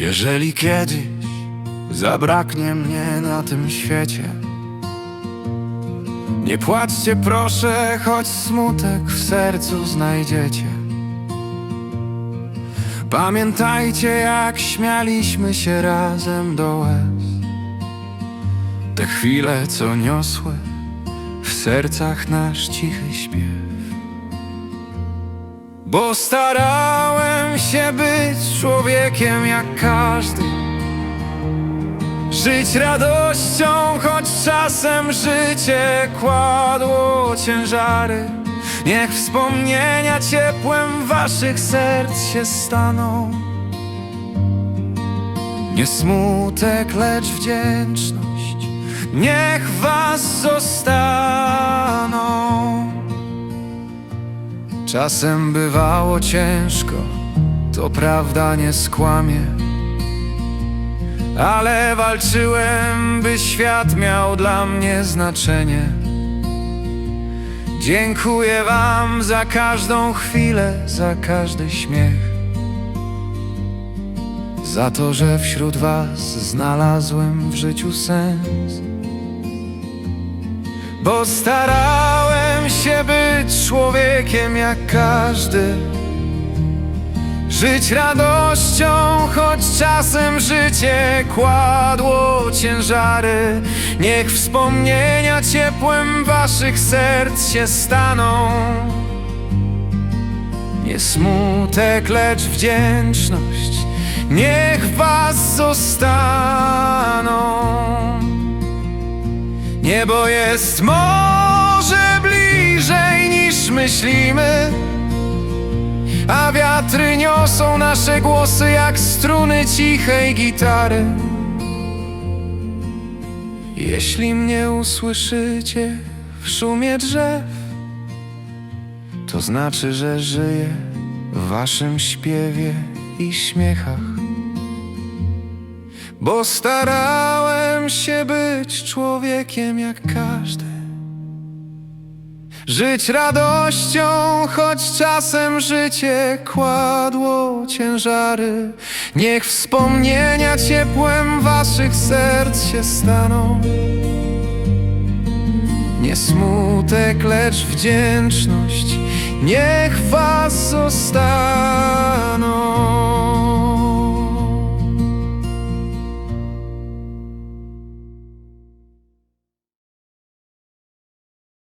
Jeżeli kiedyś zabraknie mnie na tym świecie, nie płaczcie proszę, choć smutek w sercu znajdziecie. Pamiętajcie, jak śmialiśmy się razem do łez. Te chwile, co niosły w sercach nasz cichy śpiew. Bo starałem się być człowiekiem jak każdy. Żyć radością, choć czasem życie kładło ciężary. Niech wspomnienia ciepłem waszych serc się staną. Nie smutek, lecz wdzięczność, niech was zostaną. Czasem bywało ciężko, to prawda nie skłamie. Ale walczyłem, by świat miał dla mnie znaczenie. Dziękuję Wam za każdą chwilę, za każdy śmiech. Za to, że wśród Was znalazłem w życiu sens. Bo starałem się być człowiekiem jak każdy. Żyć radością, choć czasem życie kładło ciężary. Niech wspomnienia ciepłem waszych serc się staną. Nie smutek, lecz wdzięczność, niech was zostaną. Niebo jest może bliżej niż myślimy. A wiatry niosą nasze głosy jak struny cichej gitary. Jeśli mnie usłyszycie w szumie drzew, to znaczy, że żyję w waszym śpiewie i śmiechach. Bo starałem się być człowiekiem jak każdy. Żyć radością, choć czasem życie kładło ciężary. Niech wspomnienia ciepłem waszych serc się staną. Nie smutek, lecz wdzięczność, niech was.